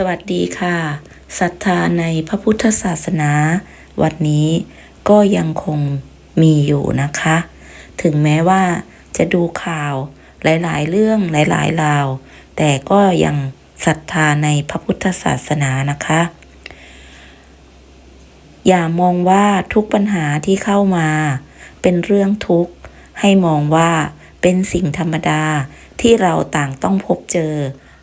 สวัสดีค่ะศรัทธาในพระพุทธศาสนา วันนี้ก็ยังคงมีอยู่นะคะ ถึงแม้ว่าจะดูข่าวหลาย ๆ เรื่องหลายๆราว แต่ก็ยังศรัทธาในพระพุทธศาสนานะคะ อย่ามองว่าทุกปัญหาที่เข้ามา เป็นเรื่องทุกข์ ให้มองว่าเป็นสิ่งธรรมดาที่เราต่างต้องพบเจอ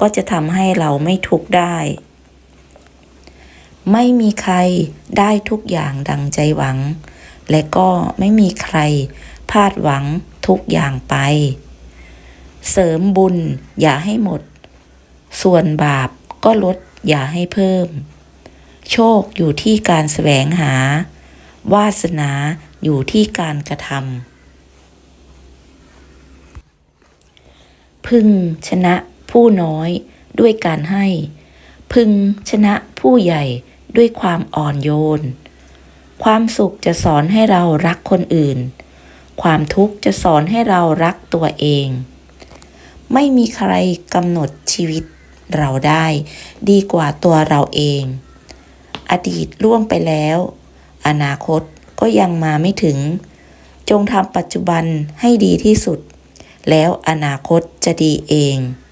ก็จะทำให้เราไม่ทุกข์ได้ ไม่มีใครได้ทุกอย่างดังใจหวัง และก็ไม่มีใครพลาดหวังทุกอย่างไป เสริมบุญอย่าให้หมด ส่วนบาปก็ลดอย่าให้เพิ่ม โชคอยู่ที่การแสวงหา วาสนาอยู่ที่การกระทำพึงชนะ ผู้น้อยด้วยการให้ พึงชนะผู้ใหญ่ด้วยความอ่อนโยน ความสุขจะสอนให้เรารักคนอื่น ความทุกข์จะสอนให้เรารักตัวเอง ไม่มีใครกำหนดชีวิตเราได้ดีกว่าตัวเราเอง อดีตล่วงไปแล้ว อนาคตก็ยังมาไม่ถึง จงทำปัจจุบันให้ดีที่สุด แล้วอนาคตจะดีเอง